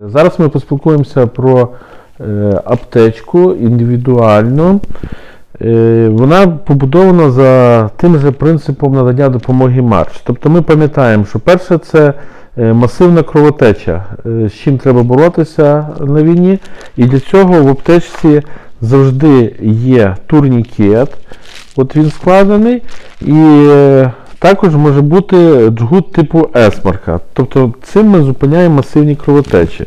Зараз ми поспілкуємося про е, аптечку індивідуальну. Е, Вона побудована за тим же принципом надання допомоги Марч. Тобто ми пам'ятаємо, що перше це е, масивна кровотеча, з чим треба боротися на війні. І для цього в аптечці завжди є турнікет. От він складений. І також може бути джгут типу есмарка. Тобто цим ми зупиняємо масивні кровотечі.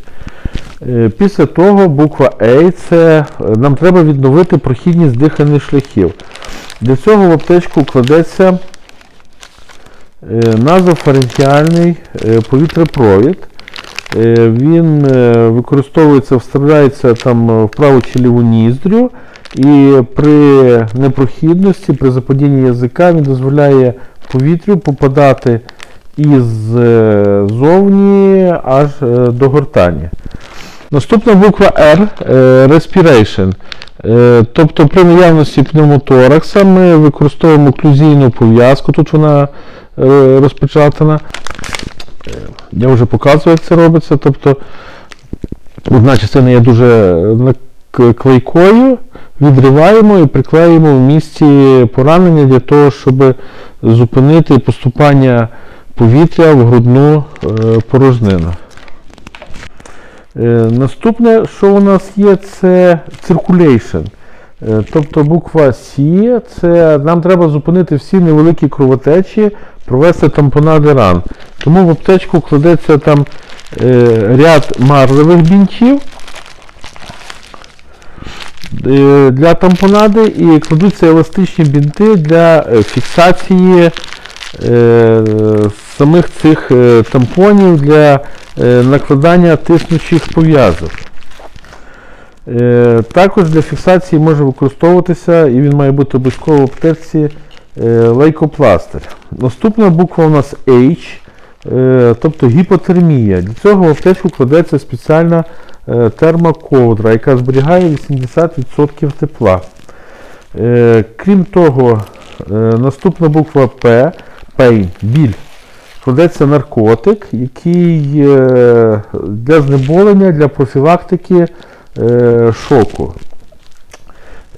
Е, Після того буква А це е, нам треба відновити прохідність дихальних шляхів. Для цього в аптечку кладеться е, назофаренкіальний е, повітрепровід. Він використовується, вставляється там в праву чи ліву ніздрю, і при непрохідності, при западінні язика він дозволяє повітрю попадати із е, зовні аж е, до гортані. Наступна буква R е, respiration. Тобто при наявності пневмоторакса ми використовуємо оклюзійну пов'язку, тут вона розпечатана. Я вже показував, як це робиться. Тобто одна частина є дуже клейкою, відриваємо і приклеїмо в місці поранення для того, щоб зупинити поступання повітря в грудну е, порожнину. Е, Наступне, що у нас є, це circulation. Е, Тобто буква C, це нам треба зупинити всі невеликі кровотечі, провести тампонади ран. Тому в аптечку кладеться там ряд марливих бінтів для тампонади і кладуться еластичні бінти для е, фіксації е, самих цих е, тампонів для е, накладання тиснучих пов'язок. Е, Також для фіксації може використовуватися, і він має бути обов'язково в аптеці е, лейкопластир. Наступна буква у нас H, е, тобто гіпотермія. Для цього в аптечку кладеться спеціальна е, термоковдра, яка зберігає 80% тепла. Е, Крім того, е, наступна буква P, pain, біль. Кладеться наркотик, який е, для знеболення, для профілактики е, шоку.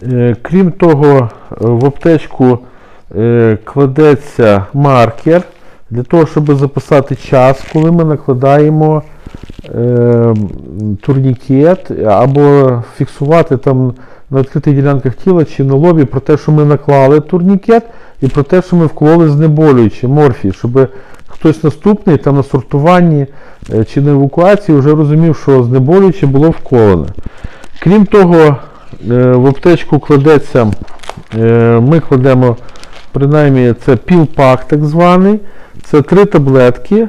Е, Крім того, е, в аптечку е, кладеться маркер для того, щоб записати час, коли ми накладаємо е, турнікет або фіксувати там на відкритих ділянках тіла чи на лобі про те, що ми наклали турнікет, і про те, що ми вкололи знеболюючи морфій, щоб хтось наступний там на сортуванні е, чи на евакуації вже розумів, що знеболююче було вколене. Крім того, е, в аптечку кладеться, е, ми кладемо, принаймні, це пілпак так званий. Це три таблетки,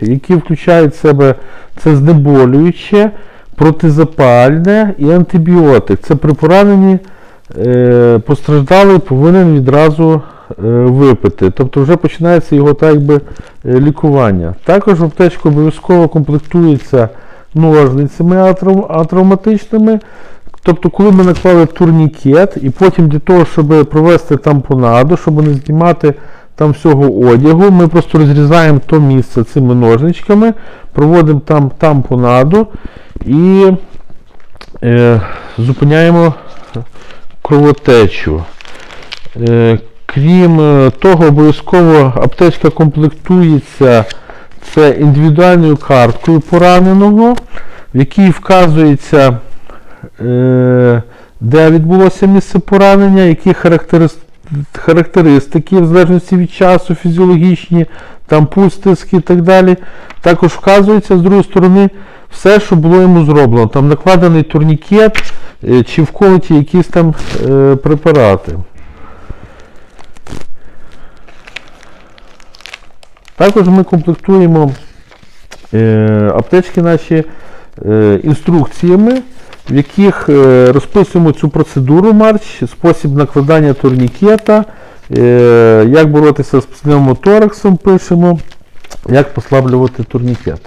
які включають в себе це знеболююче, протизапальне і антибіотик. Це при пораненні е, постраждалий повинен відразу е, випити. Тобто вже починається його так якби е, лікування. Також в аптечку обов'язково комплектується ножницями атравматичними. Тобто, коли ми наклали турнікет, і потім для того, щоб провести тампонаду, щоб не знімати там всього одягу, ми просто розрізаємо то місце цими ножничками, проводимо там тампонаду і е, зупиняємо кровотечу. Е, крім е, того, обов'язково аптечка комплектується це індивідуальною карткою пораненого, в якій вказується, е, де відбулося місце поранення, які характерис- характеристики, в залежності від часу, фізіологічні, там пульс, тиск і так далі. Також вказується з другої сторони все, що було йому зроблено. Там накладений турнікет е, чи вколоті якісь там е, препарати. Також ми комплектуємо е, аптечки наші інструкціями, в яких е, розписуємо цю процедуру марч, спосіб накладання турнікета, е, як боротися з пневмотораксом пишемо, як послаблювати турнікет.